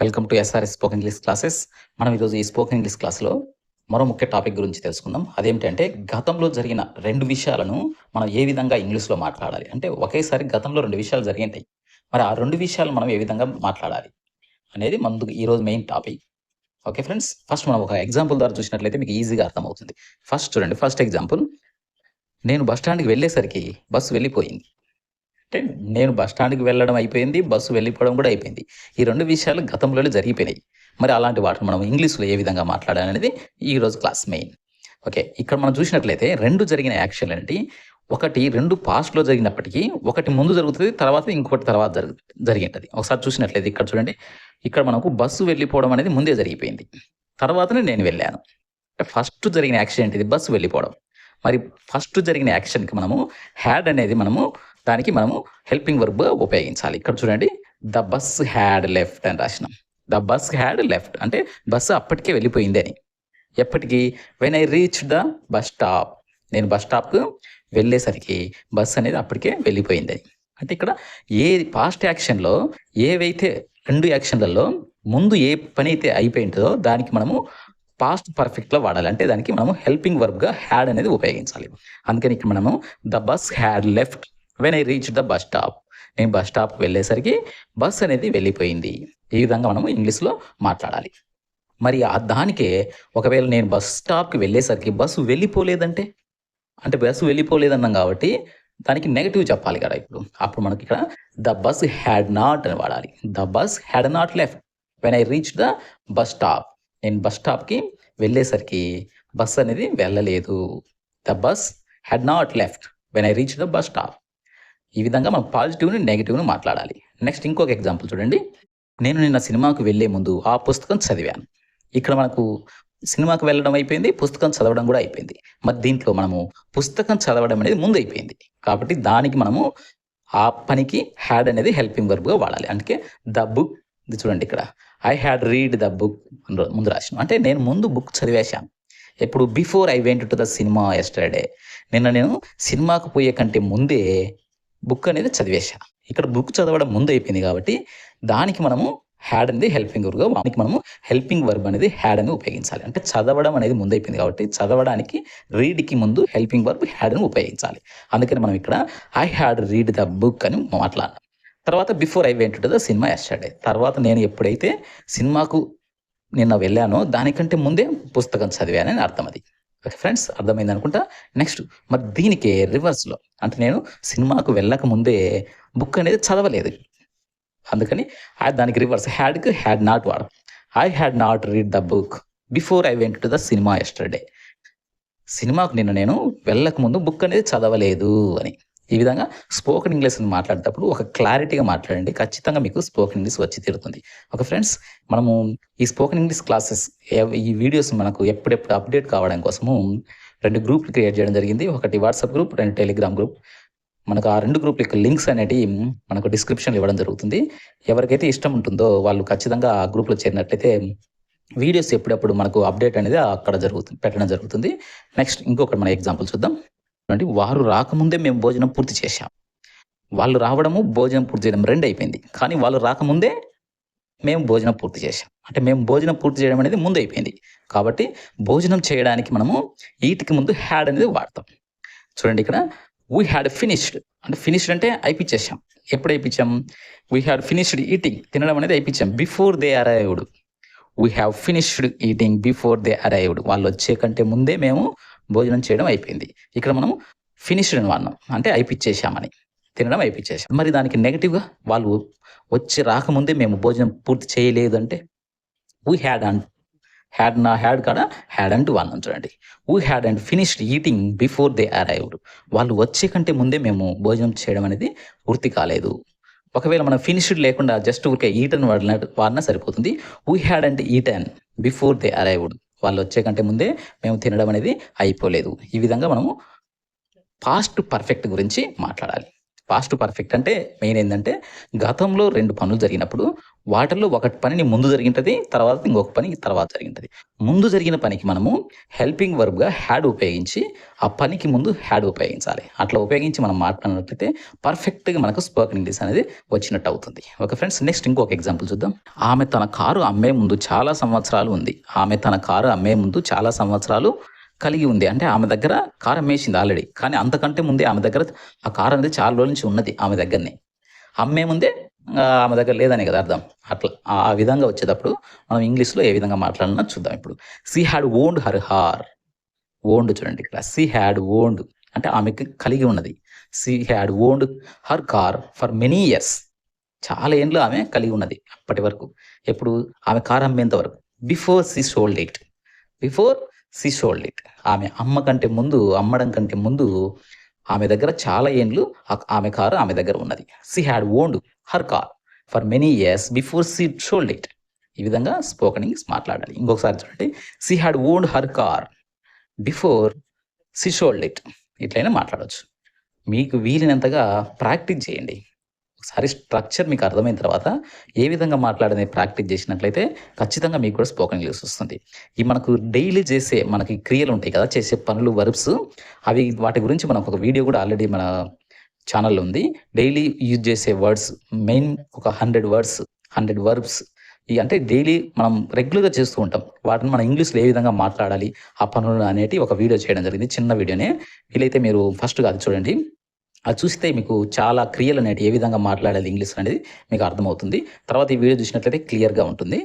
Welcome to SRS spoken English classes మనం ఈరోజు ఈ స్పోకెన్ ఇంగ్లీష్ క్లాస్లో మరో ముఖ్య టాపిక్ గురించి తెలుసుకుందాం. అదేమిటంటే గతంలో జరిగిన రెండు విషయాలను మనం ఏ విధంగా ఇంగ్లీష్లో మాట్లాడాలి? అంటే ఒకేసారి గతంలో రెండు విషయాలు జరిగినాయి మరి ఆ రెండు విషయాలు మనం ఏ విధంగా మాట్లాడాలి అనేది ముందు ఈరోజు main topic okay friends first మనం ఒక ఎగ్జాంపుల్ ద్వారా చూసినట్లయితే మీకు ఈజీగా అర్థమవుతుంది. ఫస్ట్ చూడండి. ఫస్ట్ ఎగ్జాంపుల్ నేను బస్ స్టాండ్కి వెళ్ళేసరికి బస్సు వెళ్ళిపోయింది. అంటే నేను బస్ స్టాండ్కి వెళ్ళడం అయిపోయింది బస్సు వెళ్ళిపోవడం కూడా అయిపోయింది. ఈ రెండు విషయాలు గతంలోనే జరిగిపోయినాయి. మరి అలాంటి వాటిని మనం ఇంగ్లీష్లో ఏ విధంగా మాట్లాడాలి అనేది క్లాస్ మెయిన్. ఓకే ఇక్కడ మనం చూసినట్లయితే రెండు జరిగిన యాక్షన్లు ఏంటి? ఒకటి రెండు పాస్ట్లో జరిగినప్పటికీ ఒకటి ముందు జరుగుతుంది తర్వాత ఇంకొకటి తర్వాత జరుగు జరిగింటది. ఒకసారి చూసినట్లయితే ఇక్కడ చూడండి. ఇక్కడ మనకు బస్సు వెళ్ళిపోవడం అనేది ముందే జరిగిపోయింది. తర్వాతనే నేను వెళ్ళాను. ఫస్ట్ జరిగిన యాక్షన్ ఏంటిది? బస్సు వెళ్ళిపోవడం. మరి ఫస్ట్ జరిగిన యాక్షన్కి మనము హ్యాడ్ అనేది మనము దానికి మనము హెల్పింగ్ వర్బ్ ఉపయోగించాలి. ఇక్కడ చూడండి ద బస్ హ్యాడ్ లెఫ్ట్ అని రాసినాం. ద బస్ హ్యాడ్ లెఫ్ట్ అంటే బస్సు అప్పటికే వెళ్ళిపోయింది అని. ఎప్పటికీ? When I reach the bus stop నేను బస్ స్టాప్కు వెళ్ళేసరికి బస్సు అనేది అప్పటికే వెళ్ళిపోయింది అని. అంటే ఇక్కడ ఏ పాస్ట్ యాక్షన్లో ఏవైతే రెండు యాక్షన్లలో ముందు ఏ పని అయితే అయిపోయిందో దానికి మనము పాస్ట్ పర్ఫెక్ట్లో వాడాలి. అంటే దానికి మనము హెల్పింగ్ వర్బ్గా హ్యాడ్ అనేది ఉపయోగించాలి. అందుకని ఇక్కడ మనము the bus had left when I reach the bus stop నేను బస్ స్టాప్కి వెళ్ళేసరికి బస్ అనేది వెళ్ళిపోయింది. ఈ విధంగా మనము ఇంగ్లీష్లో మాట్లాడాలి. మరి ఆ దానికే ఒకవేళ నేను బస్ స్టాప్కి వెళ్ళేసరికి బస్సు వెళ్ళిపోలేదంటే? అంటే బస్సు వెళ్ళిపోలేదన్నాం కాబట్టి దానికి నెగిటివ్ చెప్పాలి కదా ఇప్పుడు. అప్పుడు మనకి ఇక్కడ ద బస్ హ్యాడ్ నాట్ అని వాడాలి. The bus had not left when I reach the bus stop నేను బస్ స్టాప్కి వెళ్ళేసరికి బస్ అనేది వెళ్ళలేదు. The bus had not left when I reach the bus stop ఈ విధంగా మనం పాజిటివ్ని నెగిటివ్ని మాట్లాడాలి. నెక్స్ట్ ఇంకొక ఎగ్జాంపుల్ చూడండి. నేను నిన్న సినిమాకు వెళ్ళే ముందు ఆ పుస్తకం చదివాను. ఇక్కడ మనకు సినిమాకు వెళ్ళడం అయిపోయింది పుస్తకం చదవడం కూడా అయిపోయింది. మరి దీంట్లో మనము పుస్తకం చదవడం అనేది ముందు అయిపోయింది కాబట్టి దానికి మనము ఆ పనికి హ్యాడ్ అనేది హెల్పింగ్ వర్బ్గా వాడాలి. అందుకే ద బుక్ ఇది చూడండి ఇక్కడ. I had read the book ముందు రాసిన అంటే నేను ముందు బుక్ చదివేశాను. ఇప్పుడు before I went to the cinema yesterday. నిన్న నేను సినిమాకు పోయే కంటే ముందే బుక్ అనేది చదివేశాను ఇక్కడ బుక్ చదవడం ముందు అయిపోయింది కాబట్టి దానికి మనము హ్యాడ్ అనేది హెల్పింగ్ వర్బ్గా దానికి మనము హెల్పింగ్ వర్బ్ అనేది హ్యాడ్ అని ఉపయోగించాలి. అంటే చదవడం అనేది ముందు అయిపోయింది కాబట్టి చదవడానికి రీడ్కి ముందు హెల్పింగ్ వర్బ్ హ్యాడ్ అని ఉపయోగించాలి. అందుకని మనం ఇక్కడ I had read the book అని మాట్లాడాం తర్వాత before I went the cinema yesterday తర్వాత నేను ఎప్పుడైతే సినిమాకు నిన్న వెళ్ళానో దానికంటే ముందే పుస్తకం చదివానని అర్థం అది. ఫ్రెండ్స్ అర్థమైంది అనుకుంటా? నెక్స్ట్ మరి దీనికి రివర్స్లో అంటే నేను సినిమాకు వెళ్ళక ముందే బుక్ అనేది చదవలేదు. అందుకని ఆ దానికి రివర్స్ హ్యాడ్కి హ్యాడ్ నాట్ వాడ I had not read the book before I went to the cinema yesterday. సినిమాకు నిన్న నేను వెళ్ళక ముందు బుక్ అనేది చదవలేదు అని. ఈ విధంగా స్పోకెన్ ఇంగ్లీష్ మాట్లాడేటప్పుడు ఒక క్లారిటీగా మాట్లాడండి. ఖచ్చితంగా మీకు స్పోకెన్ ఇంగ్లీష్ వచ్చి తీరుతుంది. ఒక ఫ్రెండ్స్ మనము ఈ స్పోకెన్ ఇంగ్లీష్ క్లాసెస్ ఈ వీడియోస్ మనకు ఎప్పుడెప్పుడు అప్డేట్ కావడం కోసము రెండు గ్రూప్లు క్రియేట్ చేయడం జరిగింది. ఒకటి వాట్సాప్ గ్రూప్ రెండు టెలిగ్రామ్ గ్రూప్. మనకు ఆ రెండు గ్రూప్ యొక్క లింక్స్ అనేటివి మనకు డిస్క్రిప్షన్లో ఇవ్వడం జరుగుతుంది. ఎవరికైతే ఇష్టం ఉంటుందో వాళ్ళు ఖచ్చితంగా ఆ గ్రూప్లో చేరినట్లయితే వీడియోస్ ఎప్పుడప్పుడు మనకు అప్డేట్ అనేది అక్కడ జరుగుతుంది పెట్టడం జరుగుతుంది. నెక్స్ట్ ఇంకొకటి మన ఎగ్జాంపుల్ చూద్దాం. అంటే వారు రాకముందే మేము భోజనం పూర్తి చేశాం. వాళ్ళు రావడము భోజనం పూర్తి చేయడం రెండు అయిపోయింది. కానీ వాళ్ళు రాకముందే మేము భోజనం పూర్తి చేశాం. అంటే మేము భోజనం పూర్తి చేయడం అనేది ముందు అయిపోయింది. కాబట్టి భోజనం చేయడానికి మనము ఈటికి ముందు హ్యాడ్ అనేది వాడతాం. చూడండి ఇక్కడ వీ హ్యాడ్ ఫినిష్డ్ అంటే ఫినిష్డ్ అంటే అయిపించేసాం ఎప్పుడు అయిపించాం? వీ హ్యాడ్ ఫినిష్డ్ ఈటింగ్ తినడం అనేది అయిపించాం. Before they arrived we have finished eating before they arrived వాళ్ళు వచ్చే కంటే ముందే మేము భోజనం చేయడం అయిపోయింది. ఇక్కడ మనం ఫినిష్డ్ అని వాడినాం. అంటే అయిపిచ్చేసామని. తినడం అయిపించేసాం మరి దానికి నెగిటివ్గా వాళ్ళు వచ్చి రాకముందే మేము భోజనం పూర్తి చేయలేదు అంటే వీ హ్యాడ్ అండ్ హ్యాడ్ నా హ్యాడ్ కాడ? హ్యాడ్ అండ్ వాడినాం చూడండి. We hadn't finished eating before they arrived వాళ్ళు వచ్చే కంటే ముందే మేము భోజనం చేయడం అనేది పూర్తి కాలేదు. ఒకవేళ మనం ఫినిష్డ్ లేకుండా జస్ట్ ఊరికే ఈటన్ వాడిన వాడినా సరిపోతుంది. We hadn't eaten before they arrived వాళ్ళు వచ్చే కంటే ముందే మేము తినడం అనేది అయిపోలేదు. ఈ విధంగా మనము పాస్ట్ పర్ఫెక్ట్ గురించి మాట్లాడాలి. Past perfect. అంటే మెయిన్ ఏంటంటే గతంలో రెండు పనులు జరిగినప్పుడు వాటిల్లో ఒక పనిని ముందు జరిగింటది తర్వాత ఇంకొక పని తర్వాత జరిగింటది. ముందు జరిగిన పనికి మనము హెల్పింగ్ వర్బ్గా హ్యాడ్ ఉపయోగించి ఆ పనికి ముందు హ్యాడ్ ఉపయోగించాలి. అట్లా ఉపయోగించి మనం మాట్లాడినట్లయితే పర్ఫెక్ట్గా మనకు స్పోకెన్ ఇంగ్లీష్ అనేది వచ్చినట్టు అవుతుంది ఓకే ఫ్రెండ్స్ నెక్స్ట్ ఇంకొక ఎగ్జాంపుల్ చూద్దాం. ఆమె తన కారు అమ్మే ముందు చాలా సంవత్సరాలు ఉంది. ఆమె తన కారు అమ్మే ముందు చాలా సంవత్సరాలు కలిగి ఉంది. అంటే ఆమె దగ్గర కారం అమ్మేసింది ఆల్రెడీ కానీ అంతకంటే ముందే ఆమె దగ్గర ఆ కారం అనేది చాలా రోజుల నుంచి ఉన్నది ఆమె దగ్గరనే. అమ్మే ముందే ఆమె దగ్గర లేదని కదా అర్థం. అట్లా ఆ విధంగా వచ్చేటప్పుడు మనం ఇంగ్లీష్లో ఏ విధంగా మాట్లాడినా చూద్దాం ఇప్పుడు. She had owned her her owned చూడండి ఇక్కడ. సీ హ్యాడ్ ఓన్డ్ అంటే ఆమెకి కలిగి ఉన్నది. She had owned her car for many years చాలా ఏండ్లు ఆమె కలిగి ఉన్నది అప్పటి వరకు. ఎప్పుడు? ఆమె కార్ అమ్మేంత వరకు. Before she sold it before she ఆమె అమ్మ కంటే ముందు అమ్మడం కంటే ముందు ఆమె దగ్గర చాలా ఏండ్లు ఆమె కారు ఆమె దగ్గర ఉన్నది. She had owned her car for many years before she sold it ఈ విధంగా స్పోకన్ ఇంగ్లీష్ మాట్లాడాలి. ఇంకొకసారి చూడండి. She had owned her car before she sold it ఇట్లయినా మాట్లాడవచ్చు మీకు వీలైనంతగా ప్రాక్టీస్ చేయండి. ఒకసారి స్ట్రక్చర్ మీకు అర్థమైన తర్వాత ఏ విధంగా మాట్లాడనే ప్రాక్టీస్ చేసినట్లయితే ఖచ్చితంగా మీకు కూడా స్పోకెన్ ఇంగ్లీష్ వస్తుంది. ఈ మనకు డైలీ చేసే మనకి క్రియలు ఉంటాయి కదా చేసే పనులు వర్బ్స్ అవి వాటి గురించి మనకు ఒక వీడియో కూడా ఆల్రెడీ మన ఛానల్లో ఉంది. డైలీ యూజ్ చేసే వర్డ్స్ మెయిన్ ఒక హండ్రెడ్ వర్డ్స్ హండ్రెడ్ వర్బ్స్ ఈ అంటే డైలీ మనం రెగ్యులర్గా చేస్తూ ఉంటాం. వాటిని మనం ఇంగ్లీష్లో ఏ విధంగా మాట్లాడాలి ఆ పనులు అనేటి ఒక వీడియో చేయడం జరిగింది చిన్న వీడియోనే వీలైతే మీరు ఫస్ట్గా అది చూడండి. అది చూస్తే మీకు చాలా క్రియలు అనేవి ఏ విధంగా మాట్లాడాలి ఇంగ్లీష్ అనేది మీకు అర్థమవుతుంది. తర్వాత ఈ వీడియో చూసినట్లయితే క్లియర్గా ఉంటుంది.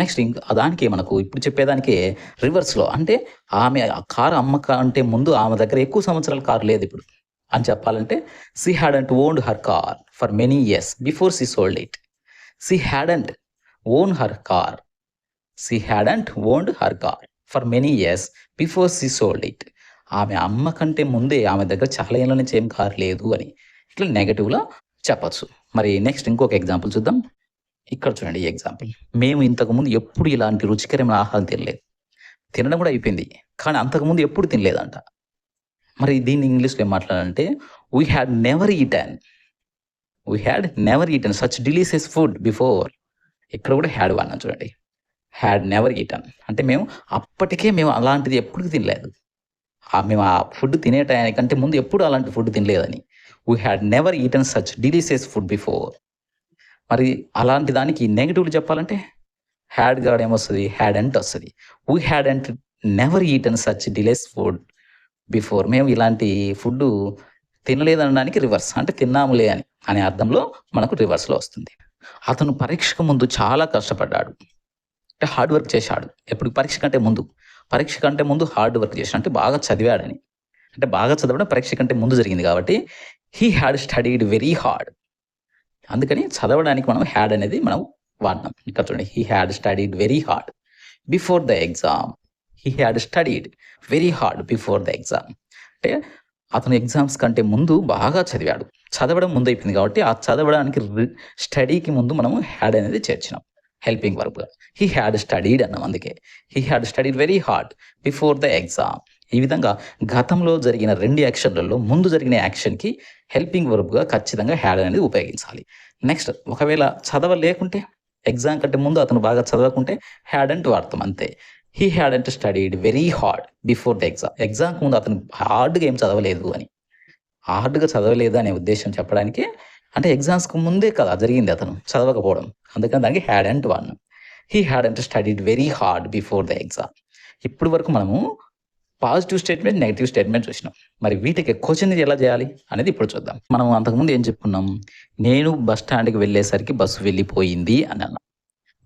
నెక్స్ట్ ఇంక దానికి మనకు ఇప్పుడు చెప్పేదానికి రివర్స్లో అంటే ఆమె ఆ కారు అమ్మక అంటే ముందు ఆమె దగ్గర ఎక్కువ సంవత్సరాల కారు లేదు ఇప్పుడు. అని చెప్పాలంటే she hadn't owned her car for many years before she sold it she hadn't own her car she hadn't owned her car for many years before she sold it ఆమె అమ్మ కంటే ముందే ఆమె దగ్గర చాలా ఏళ్ళ నుంచి ఏం కారు లేదు అని ఇట్లా నెగటివ్లో చెప్పచ్చు. మరి నెక్స్ట్ ఇంకొక ఎగ్జాంపుల్ చూద్దాం. ఇక్కడ చూడండి ఈ ఎగ్జాంపుల్ మేము ఇంతకుముందు ఎప్పుడు ఇలాంటి రుచికరమైన ఆహారం తినలేదు. తినడం కూడా అయిపోయింది. కానీ అంతకుముందు ఎప్పుడు తినలేదంట. మరి దీన్ని ఇంగ్లీష్లో ఏం మాట్లాడాలంటే we had never eaten we had never eaten such delicious food before ఇక్కడ కూడా హ్యాడ్ వాడినా చూడండి. హ్యాడ్ నెవర్ ఈటన్ అంటే మేము అప్పటికే మేము అలాంటిది ఎప్పుడు తినలేదు. మేము ఆ ఫుడ్ తినే టయానికంటే ముందు ఎప్పుడు అలాంటి food తినలేదని. We had never eaten such delicious food before మరి అలాంటి దానికి నెగిటివ్లు చెప్పాలంటే హ్యాడ్ గాడ్ ఏమొస్తుంది? హ్యాడ్ అంట్ వస్తుంది. We hadn't never eaten such delicious food before మేము ఇలాంటి ఫుడ్ తినలేదనడానికి రివర్స్ అంటే తిన్నాములే అని అనే అర్థంలో మనకు రివర్స్లో వస్తుంది. అతను పరీక్షకు ముందు చాలా కష్టపడ్డాడు. అంటే హార్డ్ వర్క్ చేశాడు. ఎప్పుడు పరీక్ష కంటే ముందు. పరీక్ష కంటే ముందు హార్డ్ వర్క్ చేసిన అంటే బాగా చదివాడని. అంటే బాగా చదవడం పరీక్ష కంటే ముందు జరిగింది కాబట్టి he had studied very hard అందుకని చదవడానికి మనం హ్యాడ్ అనేది మనం వాడినాం ఇక్కడ చూడండి he had studied very hard before the exam he had studied very hard before the exam అంటే అతను ఎగ్జామ్స్ కంటే ముందు బాగా చదివాడు. చదవడం ముందు అయిపోయింది కాబట్టి ఆ చదవడానికి స్టడీకి ముందు మనము హ్యాడ్ అనేది చేర్చినాం. Helping work he had studied అన్నాం అందుకే. He had studied very hard before the exam ఈ విధంగా గతంలో జరిగిన రెండు యాక్షన్లలో ముందు జరిగిన యాక్షన్కి హెల్పింగ్ వర్బ్గా ఖచ్చితంగా హ్యాడ్ అనేది ఉపయోగించాలి. నెక్స్ట్ ఒకవేళ చదవలేకుంటే ఎగ్జామ్ కంటే ముందు అతను బాగా చదవకుంటే హ్యాడ్ అంటూ వాడతాం అంతే. He hadn't studied very hard before the exam exam ముందు అతను హార్డ్గా ఏం చదవలేదు అని. హార్డ్గా చదవలేదు అనే ఉద్దేశం చెప్పడానికి అంటే ఎగ్జామ్స్కి ముందే కదా జరిగింది అతను చదవకపోవడం. అందుకని దానికి hadn't one he hadn't studied very hard before the exam ఇప్పుడు వరకు మనము పాజిటివ్ స్టేట్మెంట్ నెగిటివ్ స్టేట్మెంట్ చూసినాం. మరి వీటికి క్వశ్చన్ ఎలా చేయాలి అనేది ఇప్పుడు చూద్దాం. మనం అంతకుముందు ఏం చెప్పుకున్నాం? నేను బస్ స్టాండ్కి వెళ్ళేసరికి బస్సు వెళ్ళిపోయింది అని అన్నాం.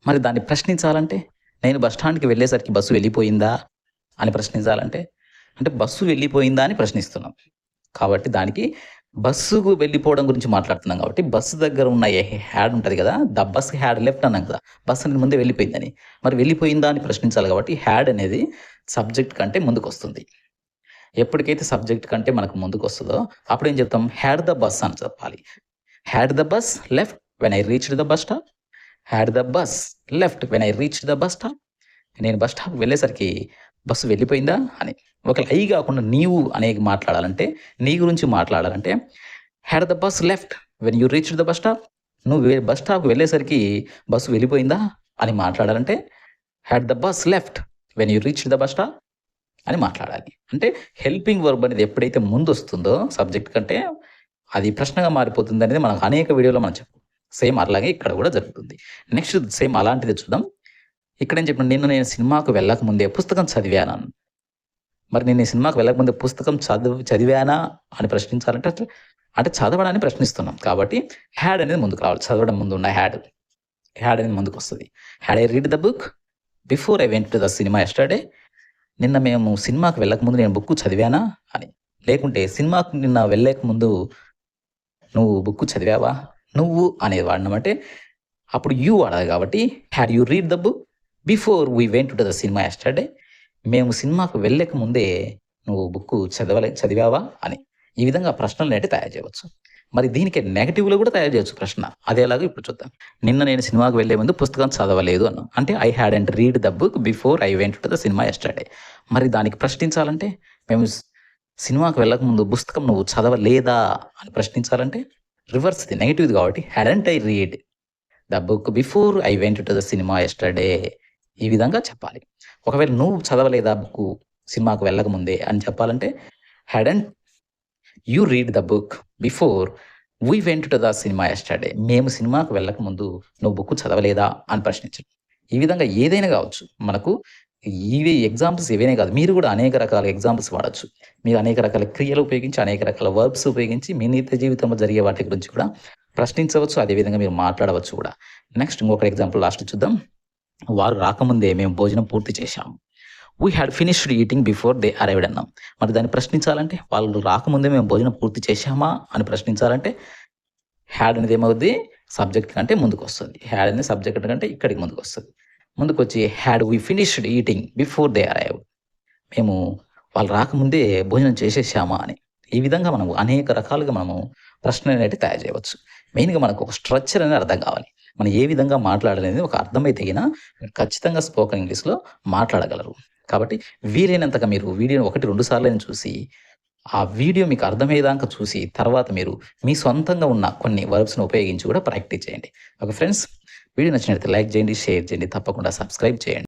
మరి దాన్ని ప్రశ్నించాలంటే నేను బస్ స్టాండ్కి వెళ్ళేసరికి బస్సు వెళ్ళిపోయిందా అని ప్రశ్నించాలంటే అంటే బస్సు వెళ్ళిపోయిందా అని ప్రశ్నిస్తున్నాం. కాబట్టి దానికి బస్సుకు వెళ్ళిపోవడం గురించి మాట్లాడుతున్నాం కాబట్టి బస్సు దగ్గర ఉన్న ఏ హ్యాడ్ ఉంటుంది కదా ద బస్ హ్యాడ్ లెఫ్ట్ అన్నాం కదా బస్సు అనేది ముందే వెళ్ళిపోయిందని. మరి వెళ్ళిపోయిందా అని ప్రశ్నించాలి కాబట్టి హ్యాడ్ అనేది సబ్జెక్ట్ కంటే ముందుకు వస్తుంది ఎప్పటికైతే సబ్జెక్ట్ కంటే మనకు ముందుకు వస్తుందో అప్పుడు ఏం చెప్తాం? హ్యాడ్ ద బస్ అని చెప్పాలి. Had the bus left when I reach the bus stop had the bus left when I reach the bus stop నేను బస్ స్టాప్ వెళ్ళేసరికి బస్సు వెళ్ళిపోయిందా అని. ఒకవేళ ఐ కాకుండా నీవు అనేది మాట్లాడాలంటే నీ గురించి మాట్లాడాలంటే had the bus left when you reach the bus stop నువ్వు బస్ స్టాప్కి వెళ్ళేసరికి బస్సు వెళ్ళిపోయిందా అని మాట్లాడాలంటే had the bus left when you reach the bus stop అని మాట్లాడాలి. అంటే హెల్పింగ్ వర్బ్ అనేది ఎప్పుడైతే ముందు వస్తుందో సబ్జెక్ట్ కంటే అది ప్రశ్నగా మారిపోతుంది అనేది మనకు అనేక వీడియోలో మనం చెప్పు సేమ్ అలాగే ఇక్కడ కూడా జరుగుతుంది. నెక్స్ట్ సేమ్ అలాంటిది చూద్దాం. ఇక్కడ ఏం చెప్పిన నిన్న నేను సినిమాకు వెళ్ళకముందే పుస్తకం చదివాను? మరి నేను ఈ సినిమాకు వెళ్ళకముందే పుస్తకం చదువు చదివానా అని ప్రశ్నించాలంటే అట్లా- అంటే చదవడాన్ని ప్రశ్నిస్తున్నాం కాబట్టి హ్యాడ్ అనేది ముందుకు రావాలి. చదవడం ముందు ఉన్న హ్యాడ్. హ్యాడ్ అనేది ముందుకు వస్తుంది. Had I read the book before I went to the cinema yesterday. నిన్న మేము సినిమాకు వెళ్ళకముందు నేను బుక్ చదివానా? అని. లేకుంటే సినిమాకు నిన్న వెళ్ళక ముందు నువ్వు బుక్ చదివావా? నువ్వు అనేది వాడినామంటే అప్పుడు యూ వాడాలి కాబట్టి had you read the book before we went to the cinema yesterday మేము సినిమాకు వెళ్ళక ముందే నువ్వు బుక్ చదవలే చదివావా అని. ఈ విధంగా ప్రశ్నలు నేటి తయారు చేయవచ్చు. మరి దీనికి నెగటివ్లో కూడా తయారు చేయొచ్చు ప్రశ్న. అదేలాగా ఇప్పుడు చూద్దాం. నిన్న నేను సినిమాకు వెళ్ళే ముందు పుస్తకం చదవలేదు అన్న. అంటే I hadn't read the book before I went to the cinema yesterday మరి దానికి ప్రశ్నించాలంటే మేము సినిమాకు వెళ్ళకముందు పుస్తకం నువ్వు చదవలేదా అని ప్రశ్నించాలంటే రివర్స్ ది నెగిటివ్ది కాబట్టి hadn't I read the book before I went to the cinema yesterday ఈ విధంగా చెప్పాలి. ఒకవేళ నువ్వు చదవలేదా బుక్ సినిమాకు వెళ్ళక ముందే అని చెప్పాలంటే hadn't you read the book before we went to the cinema yesterday మేము సినిమాకు వెళ్ళక ముందు నువ్వు బుక్ చదవలేదా? అని ప్రశ్నించడం. ఈ విధంగా ఏదైనా కావచ్చు. మనకు ఇవి ఎగ్జాంపుల్స్ ఇవేనే కాదు. మీరు కూడా అనేక రకాల ఎగ్జాంపుల్స్ వాడచ్చు. మీరు అనేక రకాల క్రియలు ఉపయోగించి అనేక రకాల వర్బ్స్ ఉపయోగించి మీ నిత్య జీవితంలో జరిగే వాటి గురించి కూడా ప్రశ్నించవచ్చు. అదేవిధంగా మీరు మాట్లాడవచ్చు కూడా. నెక్స్ట్ ఇంకొక ఎగ్జాంపుల్ లాస్ట్ చూద్దాం. వారు రాకముందే మేము భోజనం పూర్తి చేశాము. We had finished eating before they arrived అన్నాం. మరి దాన్ని ప్రశ్నించాలంటే వాళ్ళు రాకముందే మేము భోజనం పూర్తి చేశామా అని ప్రశ్నించాలంటే హ్యాడ్ అనేది ఏమవుద్ది? సబ్జెక్ట్ కంటే ముందుకు వస్తుంది హ్యాడ్ అనేది సబ్జెక్ట్ కంటే ఇక్కడికి ముందుకు వస్తుంది ముందుకు వచ్చి had we finished eating before they arrive మేము వాళ్ళు రాకముందే భోజనం చేసేసామా అని. ఈ విధంగా మనము అనేక రకాలుగా మనము ప్రశ్న అనేది తయారు చేయవచ్చు. మెయిన్గా మనకు ఒక స్ట్రక్చర్ అనేది అర్థం కావాలి. మనం ఏ విధంగా మాట్లాడాలనేది ఒక అర్థమైతే అయినా మీరు ఖచ్చితంగా స్పోకెన్ ఇంగ్లీష్లో మాట్లాడగలరు. కాబట్టి వీలైనంతగా మీరు వీడియోని ఒకటి రెండు సార్లు చూసి ఆ వీడియో మీకు అర్థమయ్యేదాకా చూసి తర్వాత మీరు మీ సొంతంగా ఉన్న కొన్ని వర్బ్స్ను ఉపయోగించి కూడా ప్రాక్టీస్ చేయండి. ఓకే ఫ్రెండ్స్ వీడియో నచ్చినట్లయితే లైక్ చేయండి షేర్ చేయండి తప్పకుండా సబ్స్క్రైబ్ చేయండి.